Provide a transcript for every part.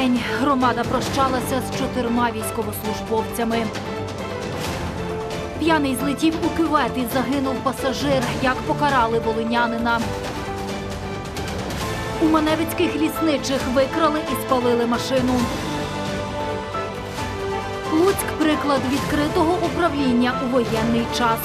день громада прощалася з чотирма військовослужбовцями. П'яний злетів у кювет і загинув пасажир. Як покарали волинянина. У маневицьких лісничих викрали і спалили машину. Луцьк приклад відкритого управління у воєнний час.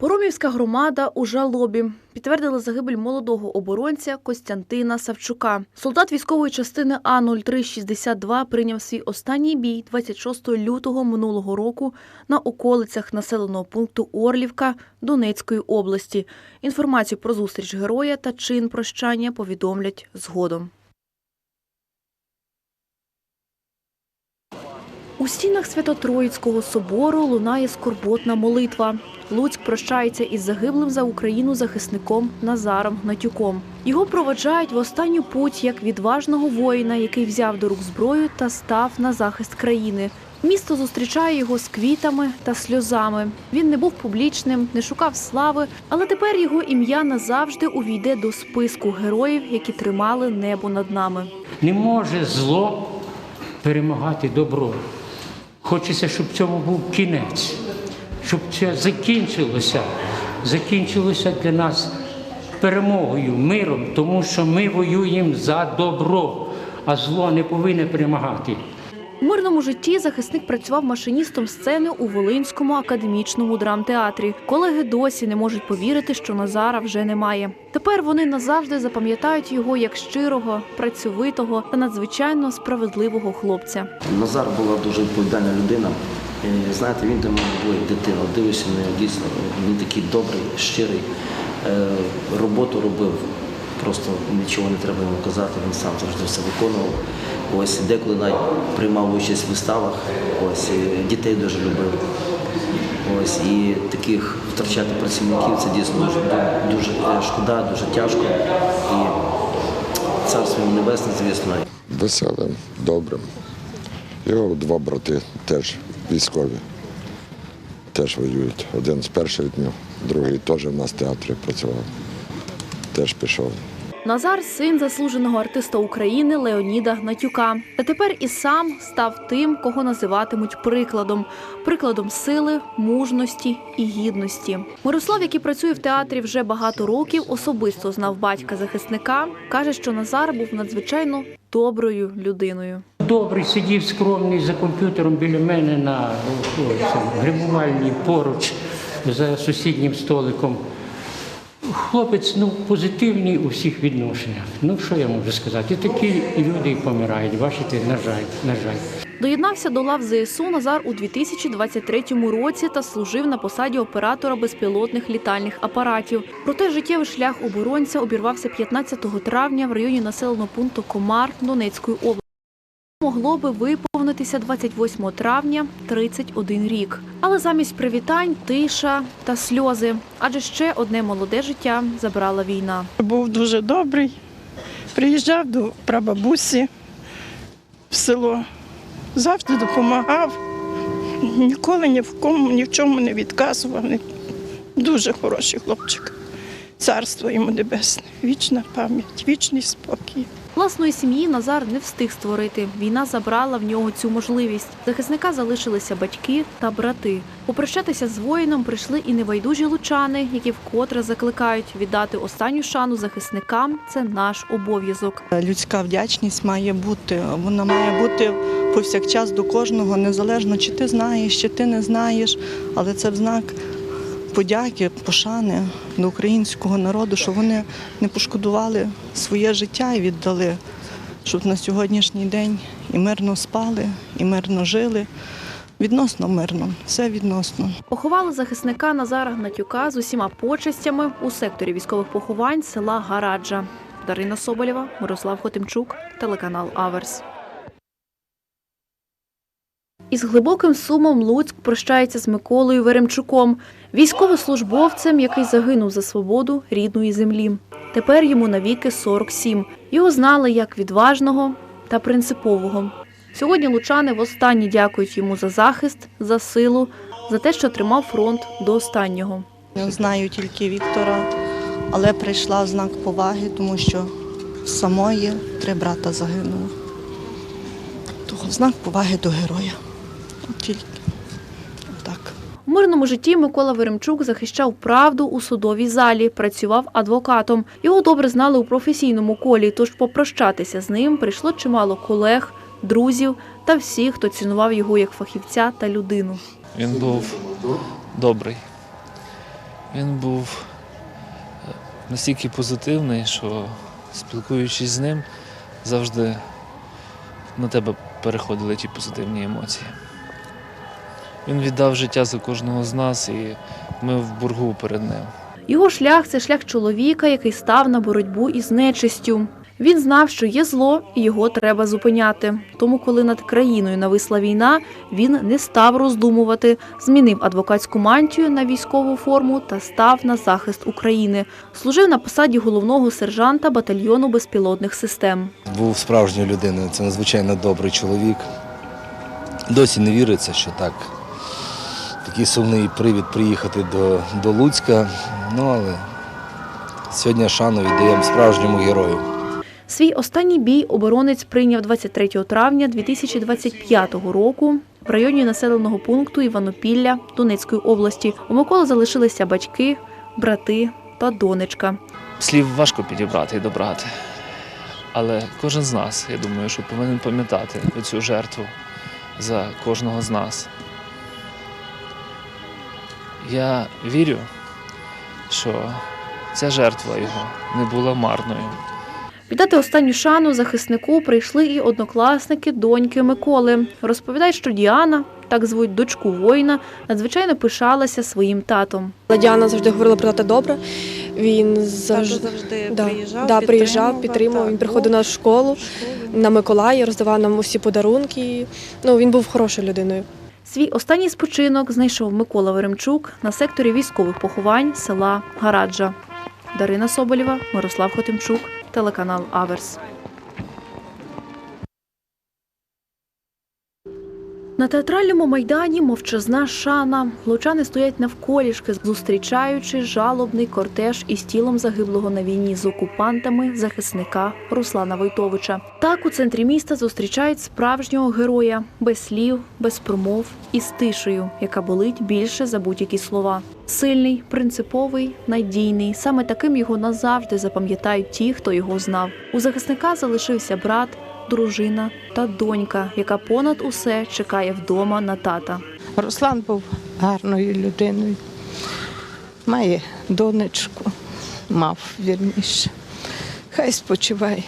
Поромівська громада у жалобі підтвердила загибель молодого оборонця Костянтина Савчука. Солдат військової частини А 0362 прийняв свій останній бій 26 лютого минулого року на околицях населеного пункту Орлівка Донецької області. Інформацію про зустріч героя та чин прощання повідомлять згодом. У стінах Свято-Троїцького собору лунає скорботна молитва. Луцьк прощається із загиблим за Україну захисником Назаром Гнатюком. Його проводжають в останню путь як відважного воїна, який взяв до рук зброю та став на захист країни. Місто зустрічає його з квітами та сльозами. Він не був публічним, не шукав слави, але тепер його ім'я назавжди увійде до списку героїв, які тримали небо над нами. Не може зло перемагати добро. Хочеться, щоб цьому був кінець, щоб це закінчилося, закінчилося для нас перемогою, миром, тому що ми воюємо за добро, а зло не повинне перемагати. У мирному житті захисник працював машиністом сцени у Волинському академічному драмтеатрі. Колеги досі не можуть повірити, що Назара вже немає. Тепер вони назавжди запам'ятають його як щирого, працьовитого та надзвичайно справедливого хлопця. Назар була дуже відповідальна людина. Знаєте, він до мене був дитина. Дивився на нього дійсно. Він такий добрий, щирий. Е, Роботу робив. Просто нічого не треба йому казати, він сам завжди все виконував. Ось деколи навіть приймав участь в виставах, ось дітей дуже любив. Ось і таких втрачати працівників це дійсно дуже, дуже шкода, дуже тяжко. І царство небесне, звісно, веселим, добрим. Його два брати теж військові, теж воюють. Один з перших днів, другий теж в нас в театрі працював, теж пішов. Назар син заслуженого артиста України Леоніда Гнатюка. Та тепер і сам став тим, кого називатимуть прикладом прикладом сили, мужності і гідності. Мирослав, який працює в театрі вже багато років, особисто знав батька захисника. каже, що Назар був надзвичайно доброю людиною. Добрий сидів скромний за комп'ютером біля мене на гримувальній поруч за сусіднім столиком. Хлопець ну, позитивний у всіх відношеннях. Ну що я можу сказати? Такі люди і помирають. Бачите, на жаль, на жаль. Доєднався до лав ЗСУ Назар у 2023 році та служив на посаді оператора безпілотних літальних апаратів. Проте життєвий шлях оборонця обірвався 15 травня в районі населеного пункту Комар Донецької області. Могло би виповнитися 28 травня 31 рік. Але замість привітань тиша та сльози. Адже ще одне молоде життя забрала війна. Був дуже добрий. Приїжджав до прабабусі в село, завжди допомагав, ніколи ні в кому, ні в чому не відказував. Дуже хороший хлопчик. Царство йому небесне, вічна пам'ять, вічний спокій. Власної сім'ї Назар не встиг створити. Війна забрала в нього цю можливість. Захисника залишилися батьки та брати. Попрощатися з воїном прийшли і небайдужі лучани, які вкотре закликають віддати останню шану захисникам. Це наш обов'язок. Людська вдячність має бути. Вона має бути повсякчас до кожного, незалежно чи ти знаєш, чи ти не знаєш. Але це в знак подяки, пошани до українського народу, що вони не пошкодували своє життя і віддали, щоб на сьогоднішній день і мирно спали, і мирно жили. Відносно мирно, все відносно. Поховали захисника Назара Гнатюка з усіма почестями у секторі військових поховань села Гараджа. Дарина Соболєва, Мирослав Хотимчук, телеканал Аверс. Із глибоким сумом Луцьк прощається з Миколою Веремчуком, військовослужбовцем, який загинув за свободу рідної землі. Тепер йому навіки 47. Його знали як відважного та принципового. Сьогодні лучани востаннє дякують йому за захист, за силу, за те, що тримав фронт до останнього. Не знаю тільки Віктора, але прийшла в знак поваги, тому що самої, три брата загинуло. Того знак поваги до героя. Тільки так. У мирному житті Микола Веремчук захищав правду у судовій залі, працював адвокатом. Його добре знали у професійному колі, тож попрощатися з ним прийшло чимало колег, друзів та всіх, хто цінував його як фахівця та людину. Він був добрий. Він був е, настільки позитивний, що спілкуючись з ним, завжди на тебе переходили ті позитивні емоції. Він віддав життя за кожного з нас, і ми в боргу перед ним. Його шлях це шлях чоловіка, який став на боротьбу із нечистю. Він знав, що є зло, і його треба зупиняти. Тому, коли над країною нависла війна, він не став роздумувати, змінив адвокатську мантію на військову форму та став на захист України. Служив на посаді головного сержанта батальйону безпілотних систем. Був справжньою людиною, це надзвичайно добрий чоловік. Досі не віриться, що так. Такий сумний привід приїхати до, до Луцька. Ну але сьогодні шану віддаємо справжньому герою. Свій останній бій оборонець прийняв 23 травня 2025 року в районі населеного пункту Іванопілля Донецької області. У Миколи залишилися батьки, брати та донечка. Слів важко підібрати і добрати. Але кожен з нас, я думаю, що повинен пам'ятати цю жертву за кожного з нас. Я вірю, що ця жертва його не була марною. Віддати останню шану захиснику прийшли і однокласники доньки Миколи. Розповідають, що Діана, так звуть дочку воїна, надзвичайно пишалася своїм татом. Діана завжди говорила про тата добре. Він завжди, завжди да, приїжджав, да, приїжджав, підтримував, так, Він приходив на школу на Миколая, роздавав нам усі подарунки. Ну, він був хорошою людиною. Свій останній спочинок знайшов Микола Веремчук на секторі військових поховань села Гараджа. Дарина Соболєва, Мирослав Хотимчук, телеканал Аверс. На театральному майдані мовчазна шана. Лучани стоять навколішки, зустрічаючи жалобний кортеж із тілом загиблого на війні з окупантами захисника Руслана Войтовича. Так у центрі міста зустрічають справжнього героя без слів, без промов і з тишею, яка болить більше за будь-які слова. Сильний, принциповий, надійний. Саме таким його назавжди запам'ятають ті, хто його знав. У захисника залишився брат, дружина та донька, яка понад усе чекає вдома на тата. Руслан був гарною людиною. Має донечку, мав вірніше. Хай спочиває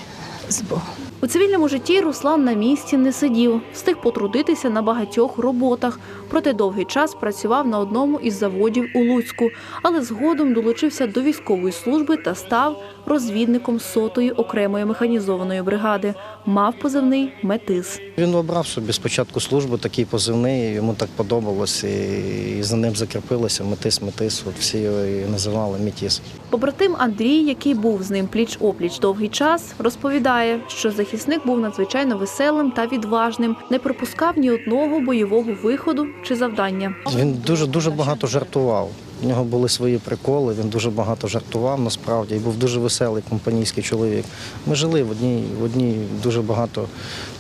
з Богом. У цивільному житті Руслан на місці не сидів, встиг потрудитися на багатьох роботах. Проте довгий час працював на одному із заводів у Луцьку, але згодом долучився до військової служби та став розвідником сотої окремої механізованої бригади. Мав позивний метис. Він обрав собі спочатку службу, такий позивний, йому так подобалось, і, за ним закріпилося метис, метис. От всі його і називали Мітіс. Побратим Андрій, який був з ним пліч опліч довгий час, розповідає, що захисник був надзвичайно веселим та відважним, не пропускав ні одного бойового виходу чи завдання. Він дуже дуже багато жартував. У нього були свої приколи, він дуже багато жартував насправді і був дуже веселий компанійський чоловік. Ми жили в одній, в одній дуже багато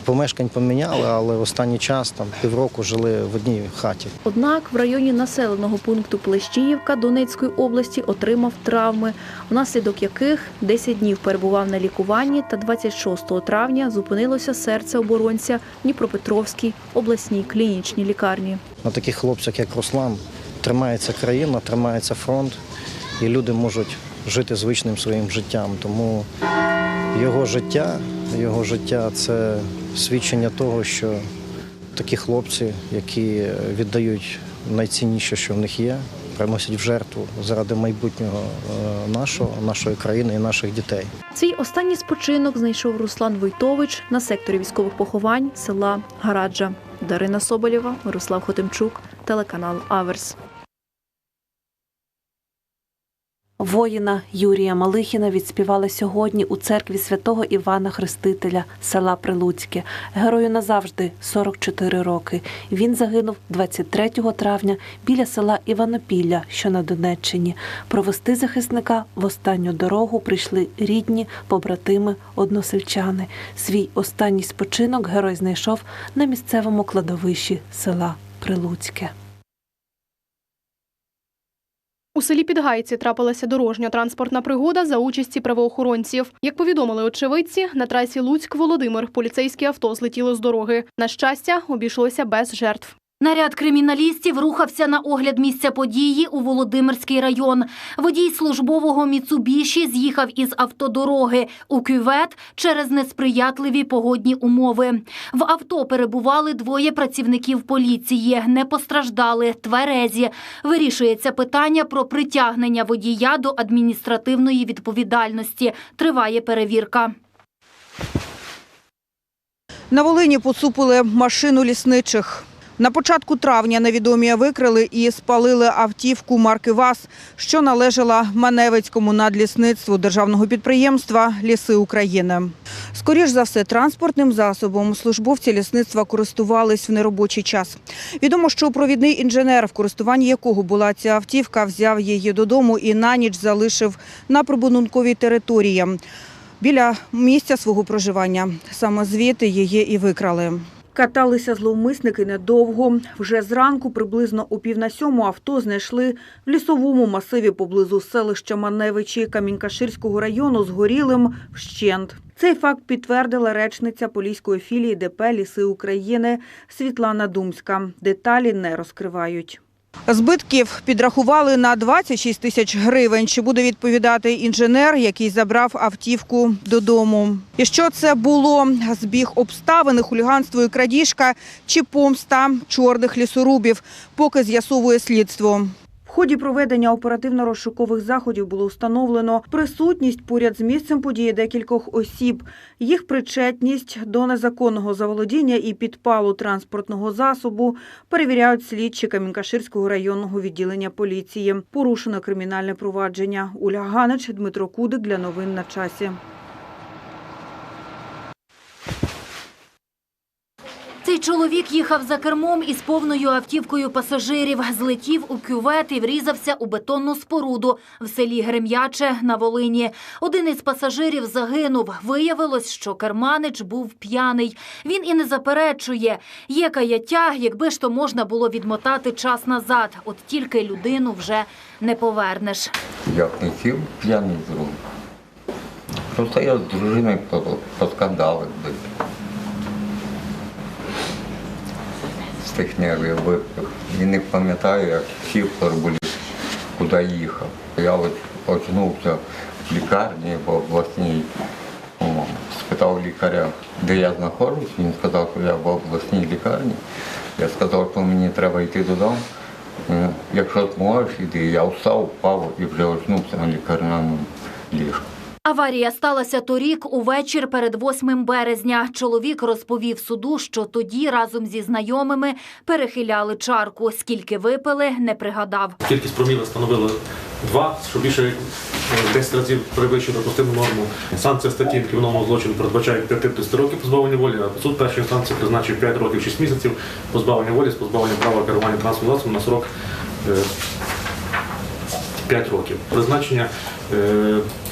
помешкань поміняли, але в останній час, там півроку, жили в одній хаті. Однак в районі населеного пункту Плещіївка Донецької області отримав травми, внаслідок яких 10 днів перебував на лікуванні та 26 травня зупинилося серце оборонця в Дніпропетровській обласній клінічній лікарні. На таких хлопцях, як Руслан, тримається країна, тримається фронт, і люди можуть жити звичним своїм життям. Тому його життя, його життя це свідчення того, що такі хлопці, які віддають найцінніше, що в них є, приносять в жертву заради майбутнього е, нашого, нашої країни і наших дітей. Свій останній спочинок знайшов Руслан Войтович на секторі військових поховань села Гараджа. Дарина Соболєва, Мирослав Хотимчук, телеканал Аверс. Воїна Юрія Малихіна відспівали сьогодні у церкві святого Івана Хрестителя села Прилуцьке. Герою назавжди 44 роки. Він загинув 23 травня біля села Іванопілля, що на Донеччині. Провести захисника в останню дорогу прийшли рідні, побратими, односельчани. Свій останній спочинок герой знайшов на місцевому кладовищі села Прилуцьке. У селі Підгайці трапилася дорожньо-транспортна пригода за участі правоохоронців. Як повідомили очевидці, на трасі Луцьк-Володимир поліцейське авто злетіло з дороги. На щастя, обійшлося без жертв. Наряд криміналістів рухався на огляд місця події у Володимирський район. Водій службового Міцубіші з'їхав із автодороги у кювет через несприятливі погодні умови. В авто перебували двоє працівників поліції. Не постраждали, тверезі. Вирішується питання про притягнення водія до адміністративної відповідальності. Триває перевірка. На Волині поцупили машину лісничих. На початку травня невідомі викрили і спалили автівку марки ВАЗ, що належала Маневицькому надлісництву державного підприємства Ліси України. Скоріш за все, транспортним засобом службовці лісництва користувались в неробочий час. Відомо, що провідний інженер, в користуванні якого була ця автівка, взяв її додому і на ніч залишив на прибудинковій території біля місця свого проживання. Саме звідти її і викрали. Каталися зловмисники недовго. Вже зранку, приблизно о пів на сьому, авто знайшли в лісовому масиві поблизу селища Маневичі Камінькаширського району згорілим вщент. Цей факт підтвердила речниця поліської філії ДП «Ліси України» Світлана Думська. Деталі не розкривають. Збитків підрахували на 26 тисяч гривень. Чи буде відповідати інженер, який забрав автівку додому? І що це було? Збіг обставини, хуліганство і крадіжка чи помста чорних лісорубів, поки з'ясовує слідство. В ході проведення оперативно-розшукових заходів було встановлено присутність поряд з місцем події декількох осіб, їх причетність до незаконного заволодіння і підпалу транспортного засобу перевіряють слідчі Камінкаширського районного відділення поліції. Порушено кримінальне провадження. Уля Ганич, Дмитро Кудик для новин на часі. Цей чоловік їхав за кермом із повною автівкою пасажирів, злетів у кювет і врізався у бетонну споруду в селі Грем'яче на Волині. Один із пасажирів загинув. Виявилось, що керманич був п'яний. Він і не заперечує. Є каяття, якби ж то можна було відмотати час назад. От тільки людину вже не повернеш. Як не сів п'яний з руль. Просто я з дружиною по- поскандалив би. З тих нервів випив. І не пам'ятаю, як сів в турбуліт, куди їхав. Я от очнувся в лікарні в обласній. Спитав лікаря, де я знаходжусь. Він сказав, що я в обласній лікарні. Я сказав, що мені треба йти додому. Е, Якщо зможеш, іди. Я встав, впав і вже очнувся на лікарняному ліжку. Аварія сталася торік увечір перед 8 березня. Чоловік розповів суду, що тоді разом зі знайомими перехиляли чарку. Скільки випили, не пригадав. Кількість проміла становила два, що більше е, 10 разів перевищує допустиму норму. Санкція статті кримінального злочину передбачає 5 років позбавлення волі, а суд першої інстанції призначив 5 років 6 місяців позбавлення волі з позбавленням права керування транспортним засобом на срок е, 5 років. Призначення е,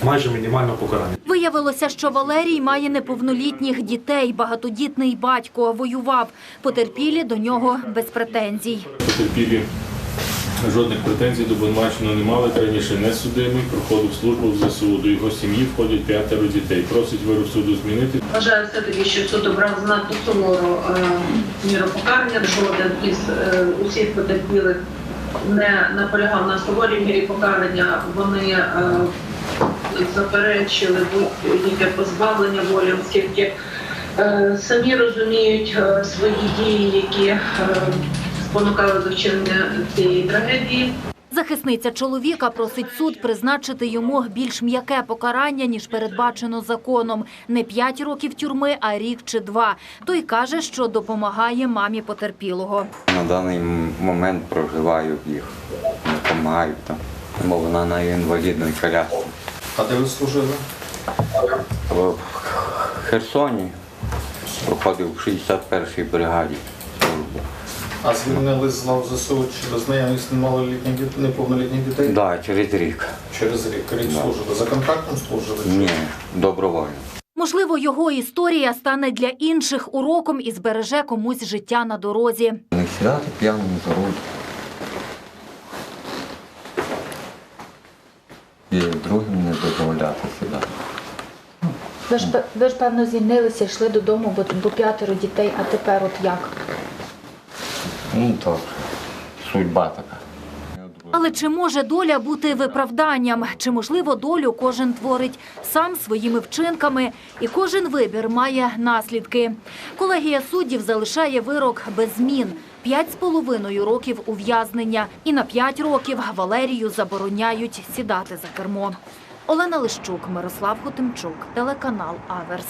майже мінімального покарання. Виявилося, що Валерій має неповнолітніх дітей. Багатодітний батько воював. Потерпілі до нього без претензій. Потерпілі жодних претензій до обвинуваченого не мали. Раніше не судимий, проходив службу в ЗСУ. До його сім'ї входять п'ятеро дітей. Просить вирок суду змінити. Вважаю все-таки, що суд обрав занадто сувору е, міру покарання. Жоден із е, усіх потерпілих не наполягав на суворій мірі покарання. Вони е, заперечили будь-яке позбавлення волі, оскільки е, самі розуміють е, свої дії, які е, спонукали до вчинення цієї трагедії. Захисниця чоловіка просить суд призначити йому більш м'яке покарання, ніж передбачено законом. Не п'ять років тюрми, а рік чи два. Той каже, що допомагає мамі потерпілого. На даний момент проживаю їх, допомагаю там. бо вона на інвалідній колясці. А де ви служили? В Херсоні проходив в 61-й бригаді. службу. А звільнили з лав ЗСУ через наявність немалолітніх дітей, неповнолітніх дітей? Да, через рік. Через рік. Рік Да. служили. За контрактом служили? Ні, добровольно. Можливо, його історія стане для інших уроком і збереже комусь життя на дорозі. Не сідати п'яним за руль. І другим не дозволяти сідати. Ви ж, пе- ви ж певно звільнилися, йшли додому, бо, бо п'ятеро дітей, а тепер от як? Ну так, судьба така. Але чи може доля бути виправданням? Чи можливо долю кожен творить сам своїми вчинками, і кожен вибір має наслідки? Колегія суддів залишає вирок без змін. П'ять з половиною років ув'язнення, і на п'ять років Валерію забороняють сідати за кермо. Олена Лищук, Мирослав Хотимчук, телеканал Аверс.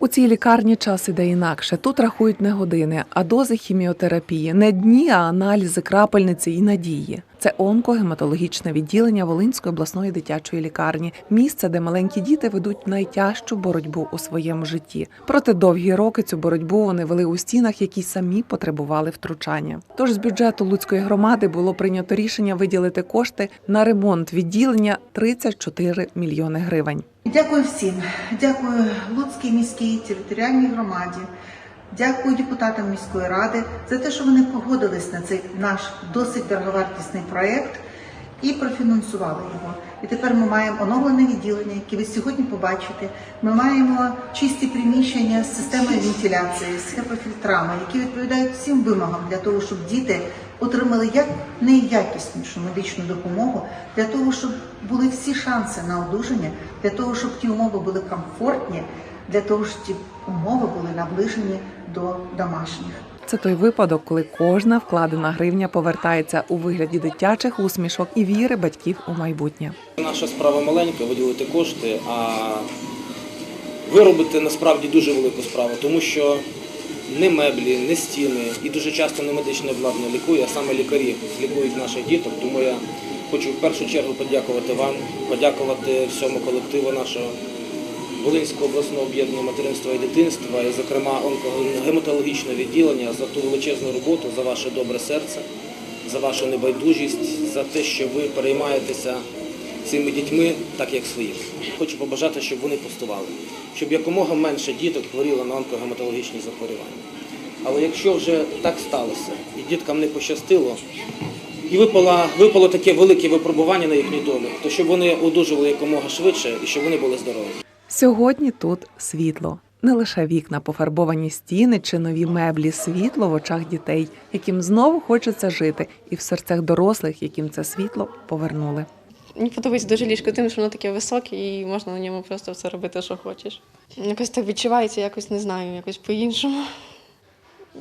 У цій лікарні час іде інакше. Тут рахують не години, а дози хіміотерапії, не дні, а аналізи, крапельниці і надії. Це онкогематологічне відділення Волинської обласної дитячої лікарні, місце, де маленькі діти ведуть найтяжчу боротьбу у своєму житті. Проте довгі роки цю боротьбу вони вели у стінах, які самі потребували втручання. Тож з бюджету Луцької громади було прийнято рішення виділити кошти на ремонт відділення 34 мільйони гривень. Дякую всім. Дякую Луцькій міській територіальній громаді. Дякую депутатам міської ради за те, що вони погодились на цей наш досить дороговартісний проєкт і профінансували його. І тепер ми маємо оновлене відділення, яке ви сьогодні побачите. Ми маємо чисті приміщення з системою вентиляції, з хепофільтрами, які відповідають всім вимогам для того, щоб діти отримали як найякіснішу медичну допомогу, для того, щоб були всі шанси на одужання, для того, щоб ті умови були комфортні, для того, щоб умови були наближені до домашніх. Це той випадок, коли кожна вкладена гривня повертається у вигляді дитячих усмішок і віри батьків у майбутнє. Наша справа маленька, виділити кошти, а виробити насправді дуже велику справу, тому що не меблі, не стіни і дуже часто не медичне обладнання лікує, а саме лікарі лікують наших діток. Тому я хочу в першу чергу подякувати вам, подякувати всьому колективу нашого Волинського обласного об'єднання материнства і дитинства, і, зокрема, онкогематологічного відділення за ту величезну роботу, за ваше добре серце, за вашу небайдужість, за те, що ви переймаєтеся цими дітьми так, як своїх. Хочу побажати, щоб вони пустували, щоб якомога менше діток хворіло на онкогематологічні захворювання. Але якщо вже так сталося і діткам не пощастило, і випало, випало таке велике випробування на їхню долю, то щоб вони одужували якомога швидше і щоб вони були здорові. Сьогодні тут світло. Не лише вікна, пофарбовані стіни чи нові меблі, світло в очах дітей, яким знову хочеться жити, і в серцях дорослих, яким це світло повернули. Мені подобається дуже ліжко тим, що воно таке високе і можна на ньому просто все робити, що хочеш. Якось так відчувається, якось не знаю, якось по-іншому.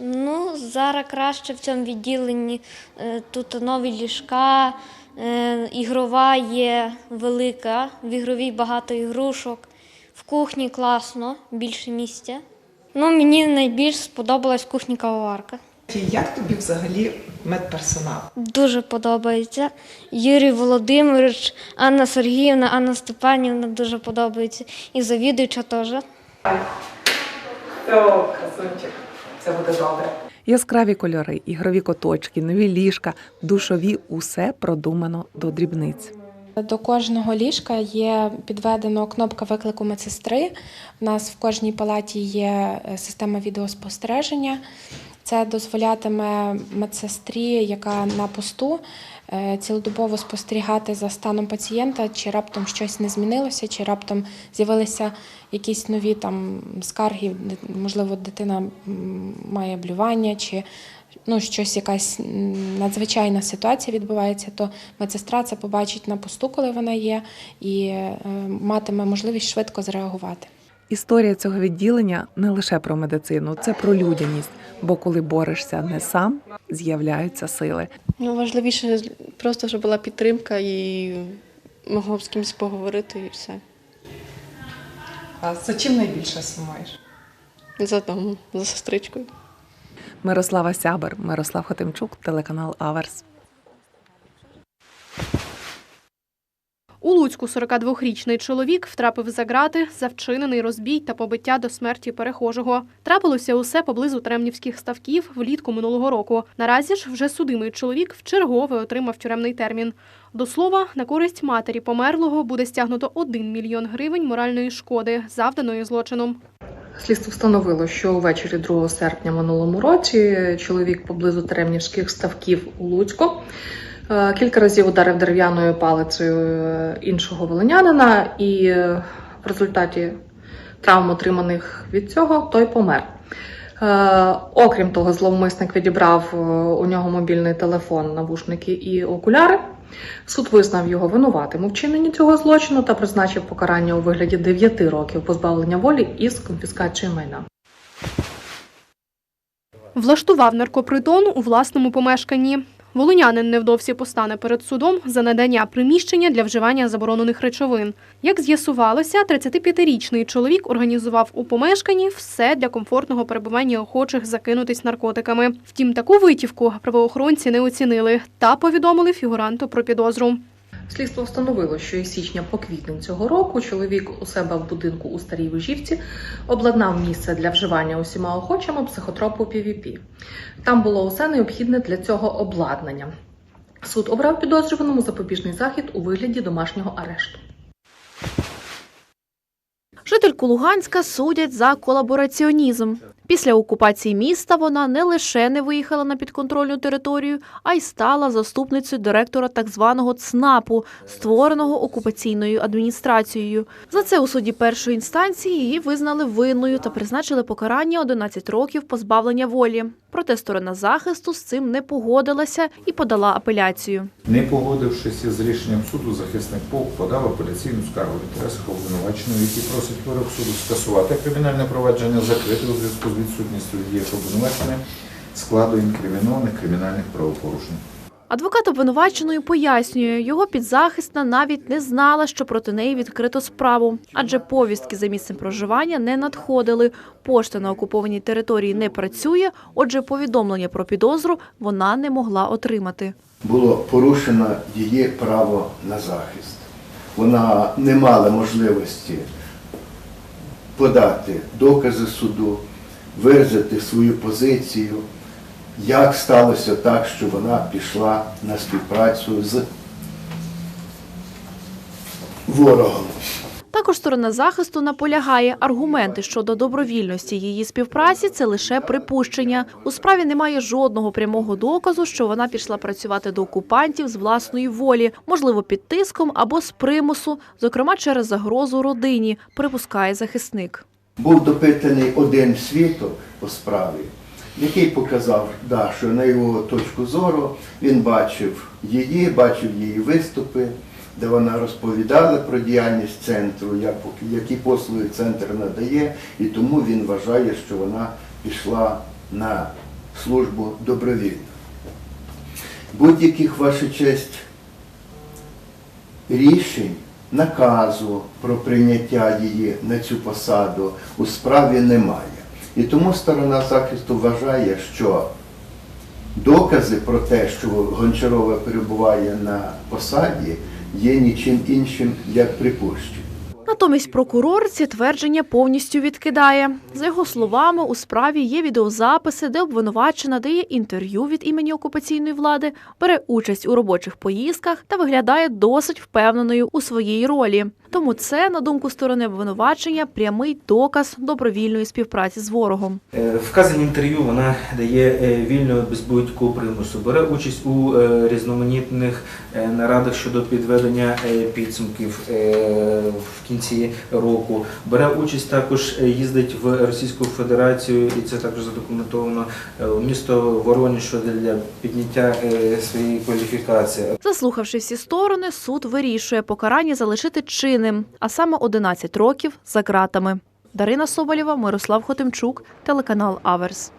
Ну, зараз краще в цьому відділенні. Е, Тут нові ліжка, е, ігрова є велика, в ігровій багато ігрушок. В кухні класно, більше місця. Ну, мені найбільш сподобалась кухня кавоварка. Як тобі взагалі медперсонал? Дуже подобається. Юрій Володимирович, Анна Сергіївна, Анна Степанівна дуже подобається. І завідуюча теж. О, красунчик, це буде добре. Яскраві кольори, ігрові коточки, нові ліжка, душові усе продумано до дрібниць. До кожного ліжка є підведено кнопка виклику медсестри. У нас в кожній палаті є е, система відеоспостереження. Це дозволятиме медсестрі, яка на посту, е, цілодобово спостерігати за станом пацієнта, чи раптом щось не змінилося, чи раптом з'явилися якісь нові там скарги, можливо, дитина має блювання, чи ну, щось, якась надзвичайна ситуація відбувається, то медсестра це побачить на посту, коли вона є, і е, матиме можливість швидко зреагувати. Історія цього відділення не лише про медицину, це про людяність. Бо коли борешся не сам, з'являються сили. Ну, важливіше просто, щоб була підтримка і могло б з кимось поговорити і все. А за чим найбільше сумуєш? За домом, за сестричкою. Мирослава Сябер, Мирослав Хотимчук, телеканал Аверс. У Луцьку 42-річний чоловік втрапив за грати за вчинений розбій та побиття до смерті перехожого. Трапилося усе поблизу Тремнівських ставків влітку минулого року. Наразі ж вже судимий чоловік вчергове отримав тюремний термін. До слова, на користь матері померлого буде стягнуто 1 мільйон гривень моральної шкоди, завданої злочином. Слідство встановило, що увечері 2 серпня минулому році чоловік поблизу Теремнівських ставків у Луцьку е, кілька разів ударив дерев'яною палицею е, іншого волинянина, і е, в результаті травм, отриманих від цього, той помер. Окрім того, зловмисник відібрав у нього мобільний телефон, навушники і окуляри. Суд визнав його винуватим у вчиненні цього злочину та призначив покарання у вигляді 9 років позбавлення волі із конфіскацією майна. Влаштував наркопритон у власному помешканні. Волинянин невдовзі постане перед судом за надання приміщення для вживання заборонених речовин. Як з'ясувалося, 35-річний чоловік організував у помешканні все для комфортного перебування охочих закинутись наркотиками. Втім, таку витівку правоохоронці не оцінили та повідомили фігуранту про підозру. Слідство встановило, що із січня по квітень цього року чоловік у себе в будинку у Старій Вижівці обладнав місце для вживання усіма охочими психотропу PVP. Там було усе необхідне для цього обладнання. Суд обрав підозрюваному запобіжний захід у вигляді домашнього арешту. Жительку Луганська судять за колабораціонізм. Після окупації міста вона не лише не виїхала на підконтрольну територію, а й стала заступницею директора так званого ЦНАПу, створеного окупаційною адміністрацією. За це у суді першої інстанції її визнали винною та призначили покарання 11 років позбавлення волі. Проте сторона захисту з цим не погодилася і подала апеляцію. Не погодившись із рішенням суду, захисник ПОК подав апеляційну скаргу інтересах обвинуваченого, який просить вирок суду скасувати кримінальне провадження закрите у зв'язку з відсутністю в діях обвинувачення складу інкримінованих кримінальних правопорушень. Адвокат обвинуваченої пояснює, його підзахисна навіть не знала, що проти неї відкрито справу, адже повістки за місцем проживання не надходили. Пошта на окупованій території не працює, отже, повідомлення про підозру вона не могла отримати. було порушено її право на захист. Вона не мала можливості подати докази суду, виразити свою позицію, як сталося так, що вона пішла на співпрацю з ворогом. Також сторона захисту наполягає, аргументи щодо добровільності її співпраці це лише припущення. У справі немає жодного прямого доказу, що вона пішла працювати до окупантів з власної волі, можливо, під тиском або з примусу, зокрема через загрозу родині, припускає захисник. Був допитаний один світок по справі, який показав, да, на його точку зору він бачив її, бачив її виступи, де вона розповідала про діяльність центру, які послуги центр надає, і тому він вважає, що вона пішла на службу добровільно. Будь-яких ваша честь рішень, наказу про прийняття її на цю посаду у справі немає. І тому сторона захисту вважає, що докази про те, що Гончарова перебуває на посаді, є нічим іншим, як припущення. Натомість прокурор ці твердження повністю відкидає. За його словами, у справі є відеозаписи, де обвинувачена дає інтерв'ю від імені окупаційної влади, бере участь у робочих поїздках та виглядає досить впевненою у своїй ролі. Тому це, на думку сторони обвинувачення, прямий доказ добровільної співпраці з ворогом. Е, Вказані інтерв'ю вона дає е, вільно без будь-якого примусу. Бере участь у е, різноманітних нарадах щодо підведення підсумків в кінці року. Бере участь також, їздить в Російську Федерацію, і це також задокументовано у місто Воронеж для підняття своєї кваліфікації. Заслухавши всі сторони, суд вирішує покарання залишити чинним, а саме 11 років за ґратами. Дарина Соболєва, Мирослав Хотимчук, телеканал Аверс.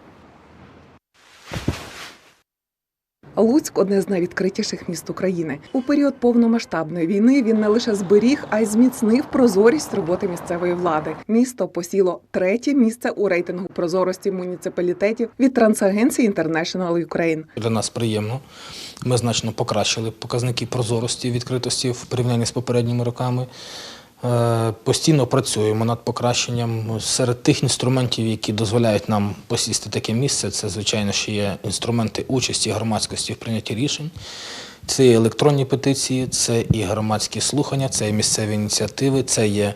Луцьк одне з найвідкритіших міст України. У період повномасштабної війни він не лише зберіг, а й зміцнив прозорість роботи місцевої влади. Місто посіло третє місце у рейтингу прозорості муніципалітетів від Трансагенції International Ukraine. Для нас приємно. Ми значно покращили показники прозорості, відкритості в порівнянні з попередніми роками. Е, Постійно працюємо над покращенням. Серед тих інструментів, які дозволяють нам посісти таке місце, це, звичайно, ще є інструменти участі громадськості в прийнятті рішень. Це і електронні петиції, це і громадські слухання, це і місцеві ініціативи, це є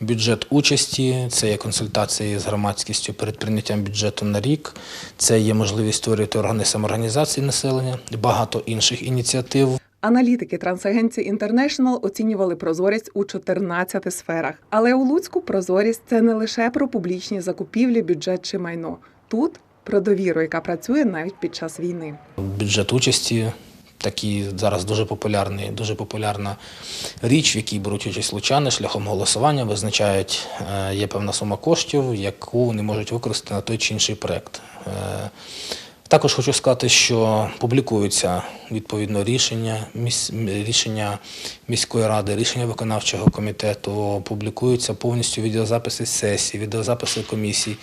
бюджет участі, це є консультації з громадськістю перед прийняттям бюджету на рік, це є можливість створювати органи самоорганізації населення, багато інших ініціатив. Аналітики Трансагенції International оцінювали прозорість у 14 сферах. Але у Луцьку прозорість це не лише про публічні закупівлі, бюджет чи майно. Тут про довіру, яка працює навіть під час війни. Бюджет участі такий зараз дуже популярний, дуже популярна річ, в якій беруть участь лучани шляхом голосування, визначають, е, є певна сума коштів, яку вони можуть використати на той чи інший проект. Також хочу сказати, що публікуються відповідно рішення, рішення міської ради, рішення виконавчого комітету, публікуються повністю відеозаписи сесій, відеозаписи комісій.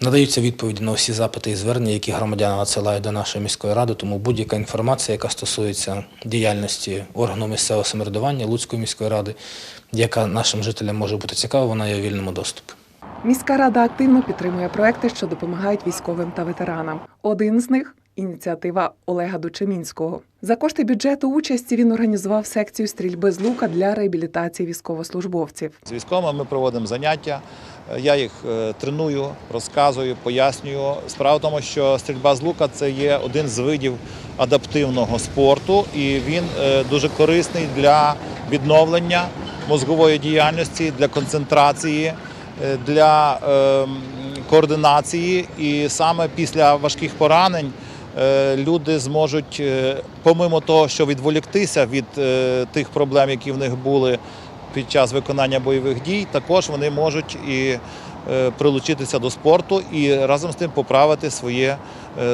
Надаються відповіді на всі запити і звернення, які громадяни надсилають до нашої міської ради. Тому будь-яка інформація, яка стосується діяльності органу місцевого самоврядування Луцької міської ради, яка нашим жителям може бути цікава, вона є у вільному доступі. Міська рада активно підтримує проекти, що допомагають військовим та ветеранам. Один з них ініціатива Олега Дучемінського. За кошти бюджету участі він організував секцію стрільби з лука для реабілітації військовослужбовців. З військовими ми проводимо заняття. Я їх е, треную, розказую, пояснюю. Справа в тому, що стрільба з лука це є один з видів адаптивного спорту, і він е, дуже корисний для відновлення мозгової діяльності, для концентрації, для ем, координації. І саме після важких поранень е, люди зможуть, е, помимо того, що відволіктися від е, тих проблем, які в них були під час виконання бойових дій, також вони можуть і е, прилучитися до спорту і разом з тим поправити своє е,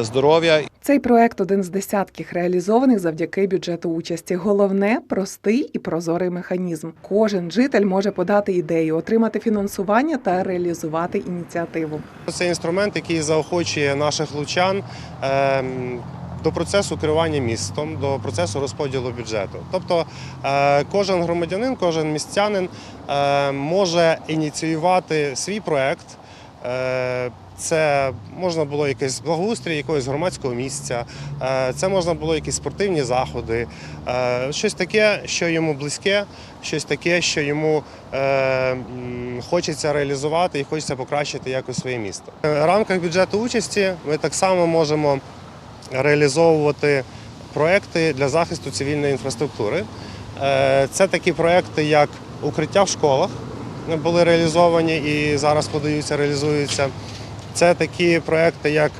здоров'я. Цей проект один з десятків реалізованих завдяки бюджету участі. Головне простий і прозорий механізм. Кожен житель може подати ідею, отримати фінансування та реалізувати ініціативу. Це інструмент, який заохочує наших лучан ем, до процесу керування містом, до процесу розподілу бюджету. Тобто е, кожен громадянин, кожен містянин е, може ініціювати свій проект. Це можна було якийсь благоустрій якогось громадського місця, е, це можна було якісь спортивні заходи, е, щось таке, що йому близьке, щось таке, що йому е, хочеться реалізувати і хочеться покращити якось своє місто. В рамках бюджету участі ми так само можемо реалізовувати проекти для захисту цивільної інфраструктури. Це такі проекти, як укриття в школах, були реалізовані і зараз подаються, реалізуються. Це такі проекти, як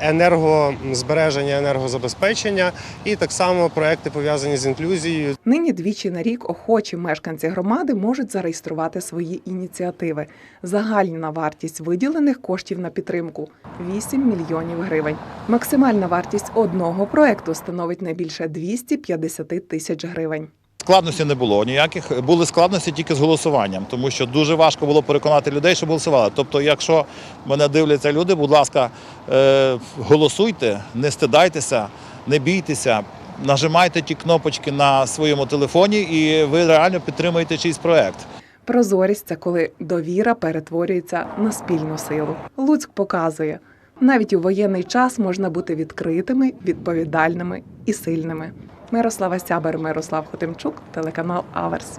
енергозбереження, енергозабезпечення, і так само проекти пов'язані з інклюзією. Нині двічі на рік охочі мешканці громади можуть зареєструвати свої ініціативи. Загальна вартість виділених коштів на підтримку 8 мільйонів гривень. Максимальна вартість одного проекту становить не більше 250 тисяч гривень. Складності не було ніяких. Були складності тільки з голосуванням, тому що дуже важко було переконати людей, щоб голосували. Тобто, якщо мене дивляться люди, будь ласка, е, голосуйте, не стидайтеся, не бійтеся, нажимайте ті кнопочки на своєму телефоні, і ви реально підтримуєте чийсь проект. Прозорість це коли довіра перетворюється на спільну силу. Луцьк показує, навіть у воєнний час можна бути відкритими, відповідальними і сильними. Мирослава Сябер, Мирослав Хотимчук, телеканал Аверс.